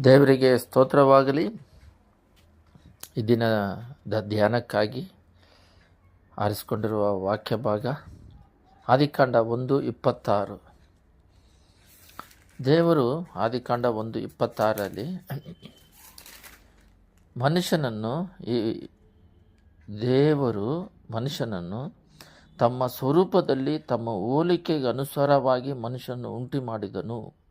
ದೇವರಿಗೆ ಸ್ತೋತ್ರವಾಗಲಿ. ಈ ದಿನದ ಧ್ಯಾನಕ್ಕಾಗಿ ಆರಿಸಿಕೊಂಡಿರುವ ವಾಕ್ಯ ಭಾಗ ಆದಿಕಾಂಡ ಒಂದು ಇಪ್ಪತ್ತಾರು. ದೇವರು ಆದಿಕಾಂಡ ಒಂದು ಇಪ್ಪತ್ತಾರರಲ್ಲಿ ಮನುಷ್ಯನನ್ನು ಈ ದೇವರು ಮನುಷ್ಯನನ್ನು ತಮ್ಮ ಸ್ವರೂಪದಲ್ಲಿ ತಮ್ಮ ಹೋಲಿಕೆಗೆ ಅನುಸಾರವಾಗಿ ಮನುಷ್ಯನನ್ನು ಉಂಟು ಮಾಡಿದನು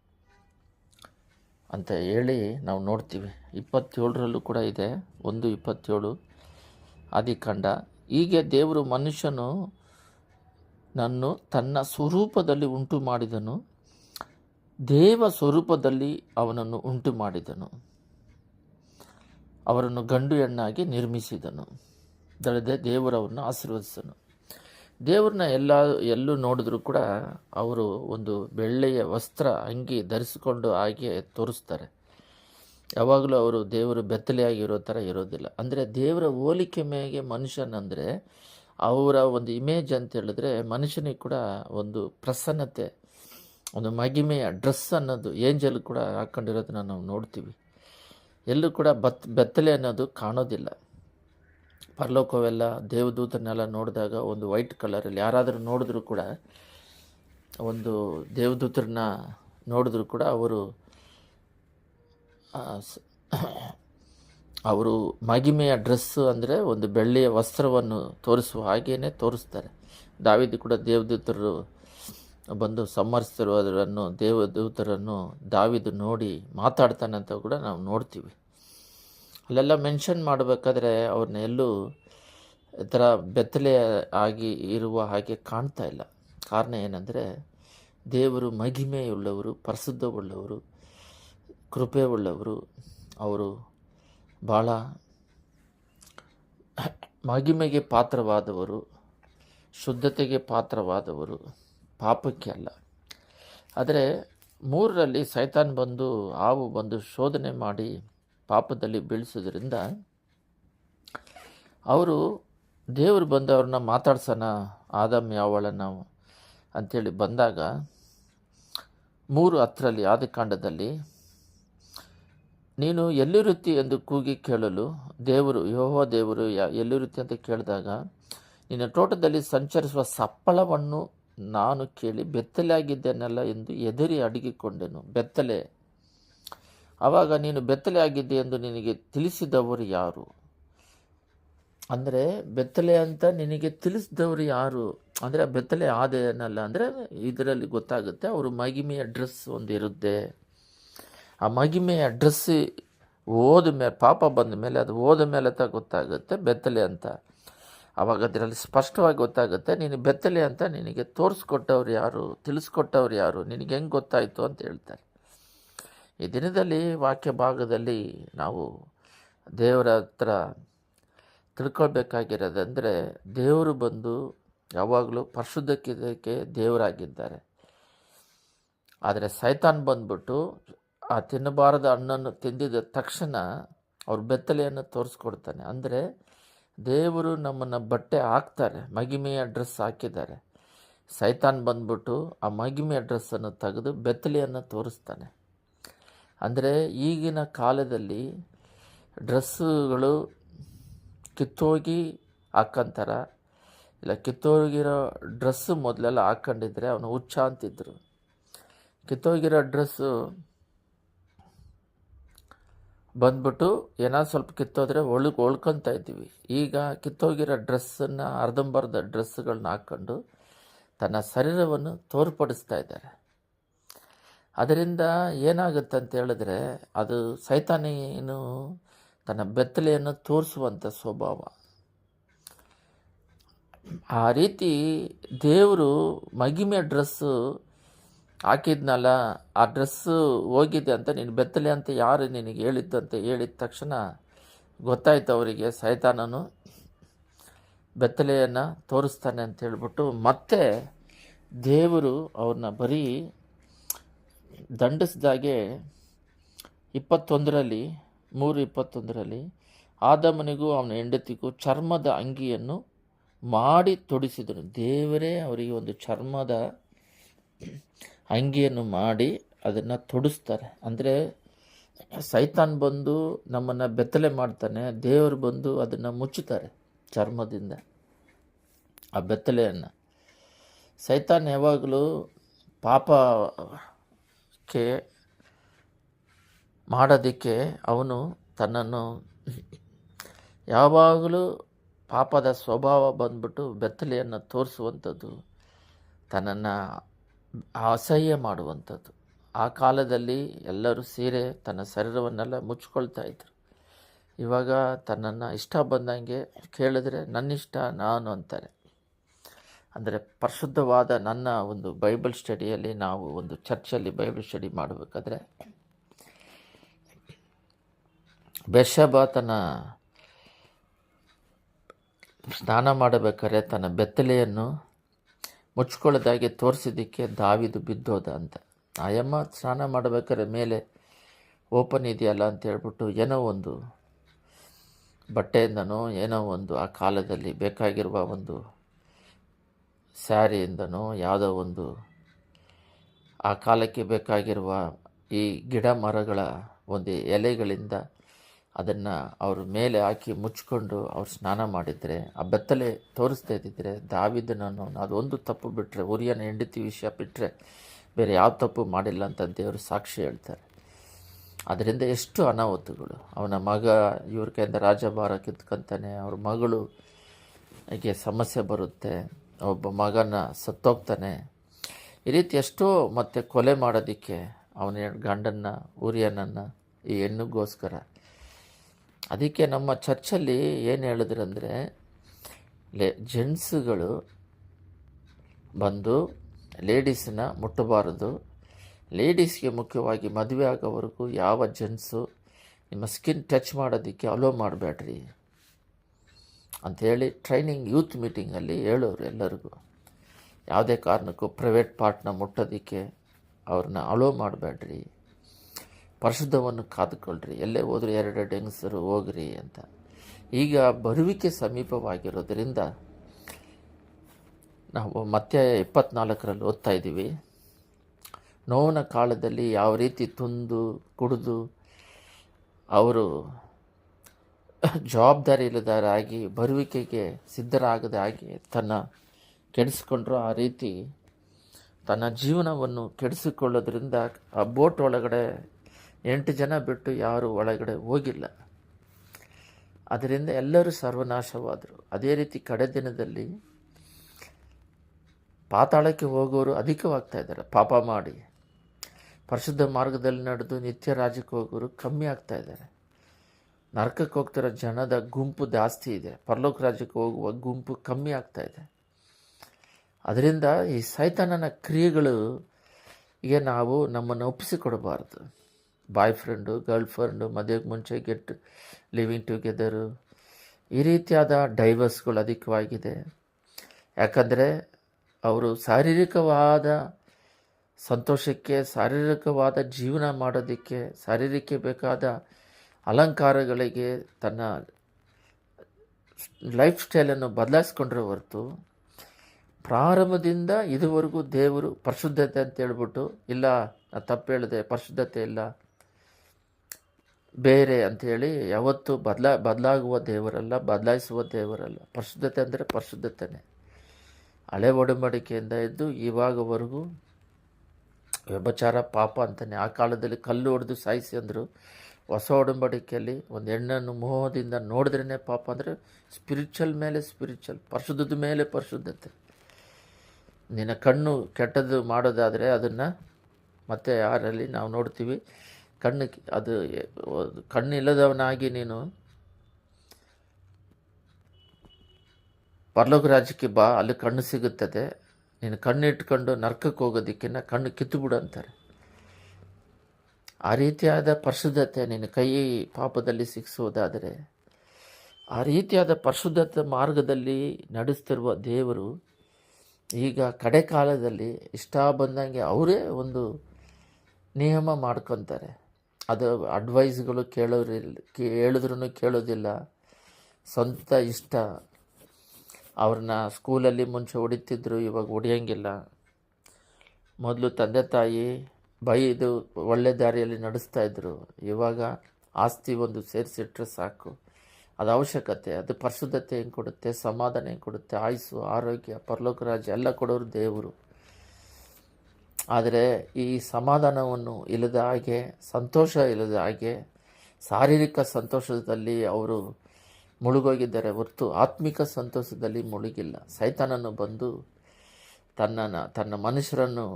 ಅಂತ ಹೇಳಿ ನಾವು ನೋಡ್ತೀವಿ. ಇಪ್ಪತ್ತೇಳರಲ್ಲೂ ಕೂಡ ಇದೆ. ಒಂದು, ಇಪ್ಪತ್ತೇಳು ಆದಿಕಾಂಡ ಹೀಗೆ ದೇವರು ಮನುಷ್ಯನು ನನ್ನು ತನ್ನ ಸ್ವರೂಪದಲ್ಲಿ ಉಂಟು ಮಾಡಿದನು. ದೇವ ಸ್ವರೂಪದಲ್ಲಿ ಅವನನ್ನು ಉಂಟು ಮಾಡಿದನು. ಅವರನ್ನು ಗಂಡು ಹೆಣ್ಣಾಗಿ ನಿರ್ಮಿಸಿದನು. ದಳೆದೇ ದೇವರವನ್ನು ಆಶೀರ್ವದಿಸನು. ದೇವ್ರನ್ನ ಎಲ್ಲ, ಎಲ್ಲೂ ನೋಡಿದ್ರೂ ಕೂಡ ಅವರು ಒಂದು ಬೆಳ್ಳೆಯ ವಸ್ತ್ರ ಅಂಗಿ ಧರಿಸಿಕೊಂಡು ಹಾಗೆ ತೋರಿಸ್ತಾರೆ. ಯಾವಾಗಲೂ ಅವರು ದೇವರು ಬೆತ್ತಲೆಯಾಗಿರೋ ಥರ ಇರೋದಿಲ್ಲ. ಅಂದರೆ ದೇವರ ಹೋಲಿಕೆ ಮೇಗೆ ಮನುಷ್ಯನಂದರೆ ಅವರ ಒಂದು ಇಮೇಜ್ ಅಂತ ಹೇಳಿದ್ರೆ ಮನುಷ್ಯನಿಗೆ ಕೂಡ ಒಂದು ಪ್ರಸನ್ನತೆ, ಒಂದು ಮಗಿಮೆಯ ಡ್ರೆಸ್ ಅನ್ನೋದು, ಏಂಜಲ್ ಕೂಡ ಹಾಕ್ಕೊಂಡಿರೋದನ್ನ ನಾವು ನೋಡ್ತೀವಿ. ಎಲ್ಲೂ ಕೂಡ ಬತ್, ಬೆತ್ತಲೆ ಅನ್ನೋದು ಕಾಣೋದಿಲ್ಲ. ಪರಲೋಕವೆಲ್ಲ ದೇವದೂತನೆಲ್ಲ ನೋಡಿದಾಗ ಒಂದು ವೈಟ್ ಕಲರಲ್ಲಿ ಯಾರಾದರೂ ನೋಡಿದ್ರು ಕೂಡ, ಒಂದು ದೇವದೂತರನ್ನ ನೋಡಿದ್ರು ಕೂಡ ಅವರು ಅವರು ಮಗಿಮೆಯ ಡ್ರೆಸ್ಸು ಅಂದರೆ ಒಂದು ಬೆಳ್ಳಿಯ ವಸ್ತ್ರವನ್ನು ತೋರಿಸುವ ಹಾಗೇನೆ ತೋರಿಸ್ತಾರೆ. ದಾವಿದು ಕೂಡ ದೇವದೂತರು ಬಂದು ಸಂಹರಿಸ್ತಿರುವುದನ್ನು ದೇವದೂತರನ್ನು ದಾವಿದು ನೋಡಿ ಮಾತಾಡ್ತಾನೆ ಅಂತ ಕೂಡ ನಾವು ನೋಡ್ತೀವಿ. ಅಲ್ಲೆಲ್ಲ ಮೆನ್ಷನ್ ಮಾಡಬೇಕಾದ್ರೆ ಅವ್ರನ್ನ ಎಲ್ಲೂ ಈ ಥರ ಬೆತ್ತಲೆ ಆಗಿ ಇರುವ ಹಾಗೆ ಕಾಣ್ತಾ ಇಲ್ಲ. ಕಾರಣ ಏನಂದರೆ, ದೇವರು ಮಹಿಮೆಯುಳ್ಳವರು ಪ್ರಸಿದ್ಧವುಳ್ಳವರು ಕೃಪೆ ಉಳ್ಳವರು ಅವರು ಭಾಳ ಮಹಿಮೆಗೆ ಪಾತ್ರವಾದವರು, ಶುದ್ಧತೆಗೆ ಪಾತ್ರವಾದವರು, ಪಾಪಕ್ಕೆ ಅಲ್ಲ. ಆದರೆ ಮೂರರಲ್ಲಿ ಸೈತಾನ್ ಬಂದು, ಹಾವು ಬಂದು ಶೋಧನೆ ಮಾಡಿ ಪಾಪದಲ್ಲಿ ಬೀಳಿಸೋದ್ರಿಂದ ಅವರು ದೇವರು ಬಂದು ಅವ್ರನ್ನ ಮಾತಾಡ್ಸೋಣ, ಆದಮ್ ಯಾವಳ ನಾವು ಅಂಥೇಳಿ ಬಂದಾಗ ಮೂರು ಹತ್ತರಲ್ಲಿ ಆದಿಕಾಂಡದಲ್ಲಿ, ನೀನು ಎಲ್ಲಿರುತ್ತಿ ಎಂದು ಕೂಗಿ ಕೇಳಲು ದೇವರು ಯೋಹೋ ದೇವರು ಯಾ ಎಲ್ಲಿರುತ್ತಿ ಅಂತ ಕೇಳಿದಾಗ, ನಿನ್ನ ತೋಟದಲ್ಲಿ ಸಂಚರಿಸುವ ಸಪ್ಪಳವನ್ನು ನಾನು ಕೇಳಿ ಬೆತ್ತಲೆಯಾಗಿದ್ದೇನಲ್ಲ ಎಂದು ಎದರಿ ಅಡಗಿಕೊಂಡೆನು. ಬೆತ್ತಲೆ ಆವಾಗ ನೀನು ಬೆತ್ತಲೆ ಆಗಿದ್ದೆ ಎಂದು ನಿನಗೆ ತಿಳಿಸಿದವರು ಯಾರು? ಅಂದರೆ ಬೆತ್ತಲೆ ಅಂತ ನಿನಗೆ ತಿಳಿಸಿದವರು ಯಾರು? ಅಂದರೆ ಬೆತ್ತಲೆ ಆದೇನಲ್ಲ, ಅಂದರೆ ಇದರಲ್ಲಿ ಗೊತ್ತಾಗುತ್ತೆ, ಅವರು ಮಗಿಮೆಯ ಡ್ರೆಸ್ ಒಂದು ಇರುತ್ತೆ ಆ ಮಗಿಮೆಯ ಡ್ರೆಸ್ ಓದ ಮೇಲೆ ಪಾಪ ಬಂದ ಮೇಲೆ, ಅದು ಓದ ಮೇಲೆ ಅಂತ ಗೊತ್ತಾಗುತ್ತೆ, ಬೆತ್ತಲೆ ಅಂತ. ಆವಾಗ ಅದರಲ್ಲಿ ಸ್ಪಷ್ಟವಾಗಿ ಗೊತ್ತಾಗುತ್ತೆ, ನೀನು ಬೆತ್ತಲೆ ಅಂತ ನಿನಗೆ ತೋರಿಸ್ಕೊಟ್ಟವ್ರು ಯಾರು, ತಿಳಿಸ್ಕೊಟ್ಟವ್ರು ಯಾರು, ನಿನಗೆ ಹೆಂಗೆ ಗೊತ್ತಾಯಿತು ಅಂತ ಹೇಳ್ತಾರೆ. ಈ ದಿನದಲ್ಲಿ ವಾಕ್ಯ ಭಾಗದಲ್ಲಿ ನಾವು ದೇವರ ಹತ್ರ ತಿಳ್ಕೊಳ್ಬೇಕಾಗಿರೋದಂದರೆ ದೇವರು ಬಂದು ಯಾವಾಗಲೂ ಪರಿಶುದ್ಧಕ್ಕೆ ದೇವರಾಗಿದ್ದಾರೆ. ಆದರೆ ಸೈತಾನ್ ಬಂದ್ಬಿಟ್ಟು ಆ ತಿನ್ನಬಾರದ ಹಣ್ಣನ್ನು ತಿಂದಿದ ತಕ್ಷಣ ಅವ್ರ ಬೆತ್ತಲೆಯನ್ನು ತೋರಿಸ್ಕೊಡ್ತಾನೆ. ಅಂದರೆ ದೇವರು ನಮ್ಮನ್ನು ಬಟ್ಟೆ ಹಾಕ್ತಾರೆ ಮಗಿಮೆಯ ಡ್ರೆಸ್ ಹಾಕಿದ್ದಾರೆ. ಸೈತಾನ್ ಬಂದ್ಬಿಟ್ಟು ಆ ಮಗಿಮೆಯ ಡ್ರೆಸ್ಸನ್ನು ತೆಗೆದು ಬೆತ್ತಲೆಯನ್ನು ತೋರಿಸ್ತಾನೆ. ಅಂದರೆ ಈಗಿನ ಕಾಲದಲ್ಲಿ ಡ್ರೆಸ್ಸುಗಳು ಕಿತ್ತೋಗಿ ಹಾಕಂತಾರ. ಇಲ್ಲ, ಕಿತ್ತೋಗಿರೋ ಡ್ರೆಸ್ಸು ಮೊದಲೆಲ್ಲ ಹಾಕ್ಕೊಂಡಿದ್ರೆ ಅವನು ಹುಚ್ಚ ಅಂತಿದ್ರು. ಕಿತ್ತೋಗಿರೋ ಡ್ರೆಸ್ಸು ಬಂದ್ಬಿಟ್ಟು ಏನಾದ್ರು ಸ್ವಲ್ಪ ಕಿತ್ತೋದ್ರೆ ಒಳಗೆ ಒಳ್ಕೊತಾ ಇದ್ದೀವಿ. ಈಗ ಕಿತ್ತೋಗಿರೋ ಡ್ರೆಸ್ಸನ್ನು ಅರ್ಧಂಬರ್ಧ ಡ್ರೆಸ್ಸುಗಳನ್ನ ಹಾಕ್ಕೊಂಡು ತನ್ನ ಶರೀರವನ್ನು ತೋರ್ಪಡಿಸ್ತಾ ಇದ್ದಾರೆ. ಅದರಿಂದ ಏನಾಗುತ್ತೆ ಅಂತ ಹೇಳಿದ್ರೆ ಅದು ಸೈತಾನೇನು ತನ್ನ ಬೆತ್ತಲೆಯನ್ನು ತೋರಿಸುವಂಥ ಸ್ವಭಾವ. ಆ ರೀತಿ ದೇವರು ಮಗಿಮೆ ಡ್ರೆಸ್ಸು ಹಾಕಿದ್ನಲ್ಲ, ಆ ಡ್ರೆಸ್ಸು ಹೋಗಿದೆ ಅಂತ ನೀನು ಬೆತ್ತಲೆ ಅಂತ ಯಾರು ನಿನಗೆ ಹೇಳಿದ್ದು ಅಂತ ಹೇಳಿದ ತಕ್ಷಣ ಗೊತ್ತಾಯ್ತು ಅವರಿಗೆ ಸೈತಾನನು ಬೆತ್ತಲೆಯನ್ನು ತೋರಿಸ್ತಾನೆ ಅಂತ ಹೇಳ್ಬಿಟ್ಟು ಮತ್ತೆ ದೇವರು ಅವ್ರನ್ನ ಬರೀ ದಂಡಿಸಿದಾಗೆ ಇಪ್ಪತ್ತೊಂದರಲ್ಲಿ, ಮೂರು ಇಪ್ಪತ್ತೊಂದರಲ್ಲಿ ಆದಮನಿಗೂ ಅವನ ಹೆಂಡತಿಗೂ ಚರ್ಮದ ಅಂಗಿಯನ್ನು ಮಾಡಿ ತೊಡಿಸಿದನು ದೇವರೇ, ಅವರಿಗೆ ಒಂದು ಚರ್ಮದ ಅಂಗಿಯನ್ನು ಮಾಡಿ ಅದನ್ನು ತೊಡಿಸ್ತಾರೆ. ಅಂದರೆ ಸೈತಾನ್ ಬಂದು ನಮ್ಮನ್ನು ಬೆತ್ತಲೆ ಮಾಡ್ತಾನೆ, ದೇವರು ಬಂದು ಅದನ್ನು ಮುಚ್ಚುತ್ತಾರೆ ಚರ್ಮದಿಂದ, ಆ ಬೆತ್ತಲೆಯನ್ನು. ಸೈತಾನ್ ಯಾವಾಗಲೂ ಪಾಪಕ್ಕೆ ಮಾಡೋದಕ್ಕೆ ಅವನು ತನ್ನನ್ನು ಯಾವಾಗಲೂ ಪಾಪದ ಸ್ವಭಾವ ಬಂದ್ಬಿಟ್ಟು ಬೆತ್ತಲೆಯನ್ನು ತೋರಿಸುವಂಥದ್ದು, ತನ್ನನ್ನು ಅಸಹ್ಯ ಮಾಡುವಂಥದ್ದು. ಆ ಕಾಲದಲ್ಲಿ ಎಲ್ಲರೂ ಸೀರೆ ತನ್ನ ಶರೀರವನ್ನೆಲ್ಲ ಮುಚ್ಕೊಳ್ತಾ ಇದ್ರು. ಇವಾಗ ತನ್ನನ್ನು ಇಷ್ಟ ಬಂದಂಗೆ ಕೇಳಿದ್ರೆ ನನ್ನಿಷ್ಟ, ನಾನು ಅಂತಾರೆ. ಅಂದರೆ ಪರಿಶುದ್ಧವಾದ ನನ್ನ ಒಂದು ಬೈಬಲ್ ಸ್ಟಡಿಯಲ್ಲಿ ನಾವು ಒಂದು ಚರ್ಚಲ್ಲಿ ಬೈಬಲ್ ಸ್ಟಡಿ ಮಾಡಬೇಕಾದ್ರೆ ಬೆರ್ಷಬ ತನ್ನ ಸ್ನಾನ ಮಾಡಬೇಕಾದ್ರೆ ತನ್ನ ಬೆತ್ತಲೆಯನ್ನು ಮುಚ್ಕೊಳ್ಳೋದಾಗಿ ತೋರಿಸಿದ್ದಕ್ಕೆ ದಾವಿದು ಬಿದ್ದೋದ ಅಂತ. ಆಯಮ್ಮ ಸ್ನಾನ ಮಾಡಬೇಕಾದ್ರೆ ಮೇಲೆ ಓಪನ್ ಇದೆಯಲ್ಲ ಅಂತ ಹೇಳ್ಬಿಟ್ಟು ಏನೋ ಒಂದು ಬಟ್ಟೆಯಿಂದನೋ ಏನೋ ಒಂದು ಆ ಕಾಲದಲ್ಲಿ ಬೇಕಾಗಿರುವ ಒಂದು ಸ್ಯಾರಿಯಿಂದನೋ ಯಾವುದೋ ಒಂದು ಆ ಕಾಲಕ್ಕೆ ಬೇಕಾಗಿರುವ ಈ ಗಿಡ ಮರಗಳ ಒಂದು ಎಲೆಗಳಿಂದ ಅದನ್ನು ಅವ್ರ ಮೇಲೆ ಹಾಕಿ ಮುಚ್ಕೊಂಡು ಅವ್ರು ಸ್ನಾನ ಮಾಡಿದರೆ, ಆ ಬೆತ್ತಲೆ ತೋರಿಸ್ತಾ ಇದ್ದಿದ್ರೆ ದಾವಿದನನ್ನು ಅದೊಂದು ತಪ್ಪು ಬಿಟ್ಟರೆ ಉರಿಯನ ಹೆಂಡತಿ ವಿಷಯ ಬಿಟ್ಟರೆ ಬೇರೆ ಯಾವ ತಪ್ಪು ಮಾಡಿಲ್ಲ ಅಂತ ದೇವರು ಸಾಕ್ಷಿ ಹೇಳ್ತಾರೆ. ಅದರಿಂದ ಎಷ್ಟು ಅನಾಹುತಗಳು. ಅವನ ಮಗ ಇವ್ರ ಕೈಯಿಂದ ರಾಜಭಾರ ಕಿತ್ಕೊಂತಾನೆ, ಅವ್ರ ಮಗಳು ಸಮಸ್ಯೆ ಬರುತ್ತೆ. ಒಬ್ಬ ಮಗನ ಸತ್ತೋಗ್ತಾನೆ. ಈ ರೀತಿ ಎಷ್ಟೋ ಮತ್ತೆ ಕೊಲೆ ಮಾಡೋದಕ್ಕೆ ಅವನ ಗಂಡನ್ನ, ಉರಿಯನನ್ನು ಈ ಹೆಣ್ಣಿಗೋಸ್ಕರ. ಅದಕ್ಕೆ ನಮ್ಮ ಚರ್ಚಲ್ಲಿ ಏನು ಹೇಳಿದ್ರಂದರೆ, ಲೇ, ಜೆಂಟ್ಸುಗಳು ಬಂದು ಲೇಡೀಸನ್ನ ಮುಟ್ಟಬಾರದು. ಲೇಡೀಸ್ಗೆ ಮುಖ್ಯವಾಗಿ ಮದುವೆ ಆಗೋವರೆಗೂ ಯಾವ ಜೆಂಟ್ಸು ನಿಮ್ಮ ಸ್ಕಿನ್ ಟಚ್ ಮಾಡೋದಕ್ಕೆ ಅಲೋ ಮಾಡಬೇಡ್ರಿ. ಅಂಥೇಳಿ ಟ್ರೈನಿಂಗ್ ಯೂತ್ ಮೀಟಿಂಗಲ್ಲಿ ಹೇಳೋರು ಎಲ್ಲರಿಗೂ. ಯಾವುದೇ ಕಾರಣಕ್ಕೂ ಪ್ರೈವೇಟ್ ಪಾರ್ಟ್ನ ಮುಟ್ಟೋದಕ್ಕೆ ಅವ್ರನ್ನ ಅಲೋ ಮಾಡಬೇಡ್ರಿ. ಪರಿಶುದ್ಧವನ್ನು ಕಾದುಕೊಳ್ಳ್ರಿ ಎಲ್ಲೇ ಹೋದರೂ ಎರಡೆರಡು ಹೆಂಗಸರು ಹೋಗ್ರಿ ಅಂತ. ಈಗ ಬರುವಿಕೆ ಸಮೀಪವಾಗಿರೋದ್ರಿಂದ ನಾವು ಮತ್ತೆ ಇಪ್ಪತ್ನಾಲ್ಕರಲ್ಲಿ ಓದ್ತಾ ಇದ್ದೀವಿ. ನೋವಿನ ಕಾಲದಲ್ಲಿ ಯಾವ ರೀತಿ ತುಂದು ಕುಡಿದು ಅವರು ಜವಾಬ್ದಾರಿ ಇಲ್ಲದಾರಾಗಿ ಬರುವಿಕೆಗೆ ಸಿದ್ಧರಾಗದ ಹಾಗೆ ತನ್ನ ಕೆಡಿಸಿಕೊಂಡ್ರು. ಆ ರೀತಿ ತನ್ನ ಜೀವನವನ್ನು ಕೆಡಿಸಿಕೊಳ್ಳೋದ್ರಿಂದ ಆ ಬೋಟ್ ಒಳಗಡೆ ಎಂಟು ಜನ ಬಿಟ್ಟು ಯಾರು ಒಳಗಡೆ ಹೋಗಿಲ್ಲ. ಅದರಿಂದ ಎಲ್ಲರೂ ಸರ್ವನಾಶವಾದರು. ಅದೇ ರೀತಿ ಕಡೆ ದಿನದಲ್ಲಿ ಪಾತಾಳಕ್ಕೆ ಹೋಗೋರು ಅಧಿಕವಾಗ್ತಾ ಇದ್ದಾರೆ. ಪಾಪ ಮಾಡಿ. ಪರಿಶುದ್ಧ ಮಾರ್ಗದಲ್ಲಿ ನಡೆದು ನಿತ್ಯ ರಾಜ್ಯಕ್ಕೆ ಹೋಗೋರು ಕಮ್ಮಿ ಆಗ್ತಾ ಇದ್ದಾರೆ. ನರಕಕ್ಕೆ ಹೋಗ್ತಿರೋ ಜನದ ಗುಂಪು ಜಾಸ್ತಿ ಇದೆ. ಪರಲೋಕ ರಾಜ್ಯಕ್ಕೆ ಹೋಗುವ ಗುಂಪು ಕಮ್ಮಿ ಆಗ್ತಾ ಇದೆ. ಅದರಿಂದ ಈ ಸೈತಾನನ ಕ್ರಿಯೆಗಳು ಈಗ ನಾವು ನಮ್ಮನ್ನು ಒಪ್ಪಿಸಿಕೊಡಬಾರ್ದು. ಬಾಯ್ ಫ್ರೆಂಡು, ಗರ್ಲ್ ಫ್ರೆಂಡು, ಮದುವೆಗೆ ಮುಂಚೆ ಗೆಟ್ ಲಿವಿಂಗ್ ಟುಗೆದರು. ಈ ರೀತಿಯಾದ ಡೈವರ್ಸ್ಗಳು ಅಧಿಕವಾಗಿದೆ. ಯಾಕಂದರೆ ಅವರು ಶಾರೀರಿಕವಾದ ಸಂತೋಷಕ್ಕೆ, ಶಾರೀರಿಕವಾದ ಜೀವನ ಮಾಡೋದಕ್ಕೆ ಶಾರೀರಿಕ ಬೇಕಾದ ಅಲಂಕಾರಗಳಿಗೆ ತನ್ನ ಲೈಫ್ ಸ್ಟೈಲನ್ನು ಬದಲಾಯಿಸ್ಕೊಂಡ್ರೆ ಹೊರತು ಪ್ರಾರಂಭದಿಂದ ಇದುವರೆಗೂ ದೇವರು ಪರಿಶುದ್ಧತೆ ಅಂತ ಹೇಳ್ಬಿಟ್ಟು, ಇಲ್ಲ, ನಾನು ತಪ್ಪು ಹೇಳಿದೆ, ಪರಿಶುದ್ಧತೆ ಇಲ್ಲ, ಬೇರೆ ಅಂಥೇಳಿ ಯಾವತ್ತೂ ಬದಲಾ, ಬದಲಾಗುವ ದೇವರಲ್ಲ, ಬದಲಾಯಿಸುವ ದೇವರಲ್ಲ. ಪರಿಶುದ್ಧತೆ ಅಂದರೆ ಪರಿಶುದ್ಧತೆನೇ. ಹಳೆ ಒಡಂಬಡಿಕೆಯಿಂದ ಇದ್ದು ಇವಾಗವರೆಗೂ ವ್ಯಭಚಾರ, ಪಾಪ ಅಂತಾನೆ. ಆ ಕಾಲದಲ್ಲಿ ಕಲ್ಲು ಹೊಡೆದು ಸಾಯಿಸಿ ಅಂದರು ಹೊಸ ಒಡಂಬಡಿಕೆಯಲ್ಲಿ ಒಂದು ಹೆಣ್ಣನ್ನು ಮೋಹದಿಂದ ನೋಡಿದ್ರೇ ಪಾಪ ಅಂದರೆ ಸ್ಪಿರಿಚುವಲ್ ಮೇಲೆ ಸ್ಪಿರಿಚುವಲ್ ಪರಿಶುದ್ಧದ ಮೇಲೆ ಪರಿಶುದ್ಧತೆ. ನಿನ್ನ ಕಣ್ಣು ಕೆಟ್ಟದ್ದು ಮಾಡೋದಾದರೆ ಅದನ್ನು ಮತ್ತೆ ಯಾರಲ್ಲಿ ನಾವು ನೋಡ್ತೀವಿ? ಕಣ್ಣು ಅದು ಕಣ್ಣಿಲ್ಲದವನಾಗಿ ನೀನು ಪರಲೋಕ ರಾಜ್ಯಕ್ಕೆ ಬಾ, ಅಲ್ಲಿ ಕಣ್ಣು ಸಿಗುತ್ತದೆ. ನೀನು ಕಣ್ಣು ಇಟ್ಕೊಂಡು ನರ್ಕಕ್ಕೆ ಹೋಗೋದಕ್ಕಿಂತ ಕಣ್ಣು ಕಿತ್ತು ಬಿಡು ಅಂತಾರೆ. ಆ ರೀತಿಯಾದ ಪರಿಶುದ್ಧತೆ ನಿನ್ನ ಕೈ ಪಾಪದಲ್ಲಿ ಸಿಕ್ಕಿಸೋದಾದರೆ, ಆ ರೀತಿಯಾದ ಪರಿಶುದ್ಧತೆ ಮಾರ್ಗದಲ್ಲಿ ನಡೆಸ್ತಿರುವ ದೇವರು ಈಗ ಕಡೆ ಕಾಲದಲ್ಲಿ ಇಷ್ಟ ಬಂದಂಗೆ ಅವರೇ ಒಂದು ನಿಯಮ ಮಾಡ್ಕೊತಾರೆ. ಅದು ಅಡ್ವೈಸ್ಗಳು ಕೇಳೋರಿಲ್ಲ ಹೇಳಿದ್ರೂ ಕೇಳೋದಿಲ್ಲ. ಸ್ವಂತ ಇಷ್ಟ. ಅವ್ರನ್ನ ಸ್ಕೂಲಲ್ಲಿ ಮುಂಚೆ ಹೊಡಿತಿದ್ರು, ಇವಾಗ ಹೊಡಿಯೋಂಗಿಲ್ಲ. ಮೊದಲು ತಂದೆ ತಾಯಿ ಬೈದು ಒಳ್ಳೆ ದಾರಿಯಲ್ಲಿ ನಡೆಸ್ತಾ ಇದ್ರು. ಇವಾಗ ಆಸ್ತಿ ಒಂದು ಸೇರಿಸಿಟ್ರೆ ಸಾಕು. ಅದು ಅವಶ್ಯಕತೆ, ಅದು ಪರಿಶುದ್ಧತೆ ಹೆಂಗೆ ಕೊಡುತ್ತೆ ಸಮಾಧಾನ ಹೆಂಗೆ ಕೊಡುತ್ತೆ ಆಯುಸು ಆರೋಗ್ಯ, ಪರಲೋಕ ರಾಜ್ಯ, ಎಲ್ಲ ಕೊಡೋರು ದೇವರು. ಆದರೆ ಈ ಸಮಾಧಾನವನ್ನು ಇಲ್ಲದ ಹಾಗೆ, ಸಂತೋಷ ಇಲ್ಲದ ಹಾಗೆ, ಶಾರೀರಿಕ ಸಂತೋಷದಲ್ಲಿ ಅವರು ಮುಳುಗೋಗಿದ್ದಾರೆ. ಹೊರತು ಆತ್ಮಿಕ ಸಂತೋಷದಲ್ಲಿ ಮುಳುಗಿಲ್ಲ. ಸೈತಾನನು ಬಂದು ತನ್ನ ತನ್ನ ಮನುಷ್ಯರನ್ನು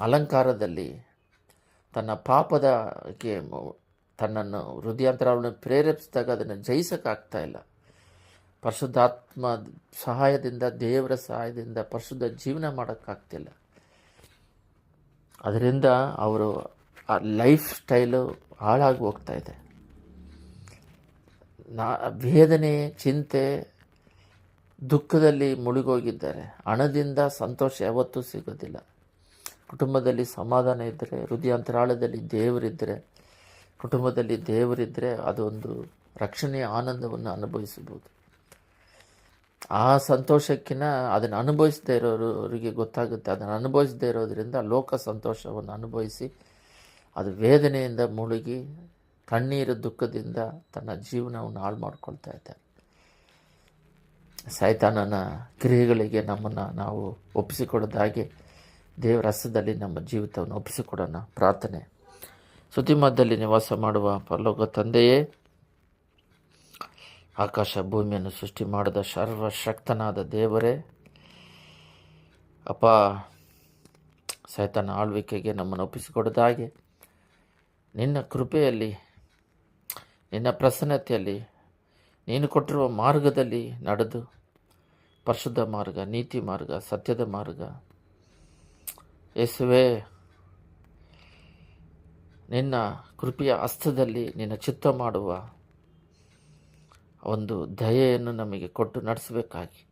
ಅಲಂಕಾರದಲ್ಲಿ ತನ್ನ ಪಾಪದಕ್ಕೆ ತನ್ನನ್ನು ಹೃದಯಾಂತರವನ್ನು ಪ್ರೇರೇಪಿಸಿದಾಗ ಅದನ್ನು ಜಯಿಸೋಕ್ಕಾಗ್ತಾ ಇಲ್ಲ. ಪರಿಶುದ್ಧಾತ್ಮ ಸಹಾಯದಿಂದ, ದೇವರ ಸಹಾಯದಿಂದ ಪರಿಶುದ್ಧ ಜೀವನ ಮಾಡೋಕ್ಕಾಗ್ತಿಲ್ಲ. ಅದರಿಂದ ಅವರು ಆ ಲೈಫ್ ಸ್ಟೈಲು ಹಾಳಾಗಿ ಹೋಗ್ತಾ ಇದೆ. ನಾ, ವೇದನೆ, ಚಿಂತೆ, ದುಃಖದಲ್ಲಿ ಮುಳುಗೋಗಿದ್ದಾರೆ. ಹಣದಿಂದ ಸಂತೋಷ ಯಾವತ್ತೂ ಸಿಗೋದಿಲ್ಲ. ಕುಟುಂಬದಲ್ಲಿ ಸಮಾಧಾನ ಇದ್ದರೆ, ಹೃದಯಾಂತರಾಳದಲ್ಲಿ ದೇವರಿದ್ದರೆ, ಕುಟುಂಬದಲ್ಲಿ ದೇವರಿದ್ದರೆ ಅದೊಂದು ರಕ್ಷಣೆಯ ಆನಂದವನ್ನು ಅನುಭವಿಸಬಹುದು. ಆ ಸಂತೋಷಕ್ಕಿಂತ ಅದನ್ನು ಅನುಭವಿಸದೇ ಅವರಿಗೆ ಗೊತ್ತಾಗುತ್ತೆ. ಅದನ್ನು ಅನುಭವಿಸದೇ ಇರೋದರಿಂದ ಲೋಕ ಸಂತೋಷವನ್ನು ಅನುಭವಿಸಿ ಅದು ವೇದನೆಯಿಂದ ಮುಳುಗಿ ಕಣ್ಣೀರು ದುಃಖದಿಂದ ತನ್ನ ಜೀವನವನ್ನು ಹಾಳು ಮಾಡ್ಕೊಳ್ತಾ ಇದ್ದಾರೆ. ಸೈತಾನನ ಕ್ರಿಯೆಗಳಿಗೆ ನಮ್ಮನ್ನು ನಾವು ಒಪ್ಪಿಸಿಕೊಡೋದಾಗೆ ದೇವರ ಹಸ್ತದಲ್ಲಿ ನಮ್ಮ ಜೀವಿತವನ್ನು ಒಪ್ಪಿಸಿಕೊಡೋಣ. ಪ್ರಾರ್ಥನೆ. ಸುದ್ದಿಮದಲ್ಲಿ ನಿವಾಸ ಮಾಡುವ ಪರಲೋಕ ತಂದೆಯೇ, ಆಕಾಶ ಭೂಮಿಯನ್ನು ಸೃಷ್ಟಿ ಮಾಡಿದ ಸರ್ವಶಕ್ತನಾದ ದೇವರೇ, ಅಪ್ಪ, ಸೈತನ ಆಳ್ವಿಕೆಗೆ ನಮ್ಮನ್ನು ಒಪ್ಪಿಸಿಕೊಡೋದಾಗೆ ನಿನ್ನ ಕೃಪೆಯಲ್ಲಿ, ನಿನ್ನ ಪ್ರಸನ್ನತೆಯಲ್ಲಿ, ನೀನು ಕೊಟ್ಟಿರುವ ಮಾರ್ಗದಲ್ಲಿ ನಡೆದು, ಪರಿಶುದ್ಧ ಮಾರ್ಗ, ನೀತಿ ಮಾರ್ಗ, ಸತ್ಯದ ಮಾರ್ಗ ಯೇಸುವೆ, ನಿನ್ನ ಕೃಪೆಯ ಹಸ್ತದಲ್ಲಿ ನಿನ್ನ ಚಿತ್ತ ಮಾಡುವ ಒಂದು ದಯೆಯನ್ನು ನಮಗೆ ಕೊಟ್ಟು ನಡೆಸಬೇಕಾಗಿ.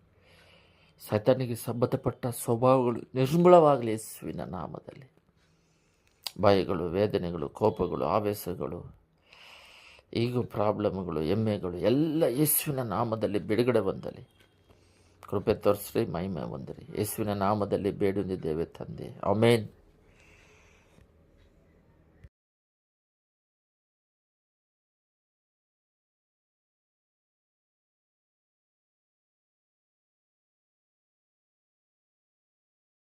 ಸೈತಾನಿಗೆ ಸಂಬಂಧಪಟ್ಟ ಸ್ವಭಾವಗಳು ನಿರ್ಮೂಲವಾಗಲಿ ಯೇಸುವಿನ ನಾಮದಲ್ಲಿ. ಭಯಗಳು, ವೇದನೆಗಳು, ಕೋಪಗಳು, ಆವೇಶಗಳು, ಈಗ ಪ್ರಾಬ್ಲಮ್ಗಳು, ಎಮ್ಮೆಗಳು, ಎಲ್ಲ ಯೇಸುವಿನ ನಾಮದಲ್ಲಿ ಬಿಡುಗಡೆ ಬಂದಲಿ ಕೃಪೆ ತೋರಿಸ್ರಿ ಮಹಿಮೆ ಹೊಂದಿರಿ. ಯೇಸುವಿನ ನಾಮದಲ್ಲಿ ಬೇಡುಂದಿದ್ದೇವೆ ತಂದೆ. ಅಮೇನ್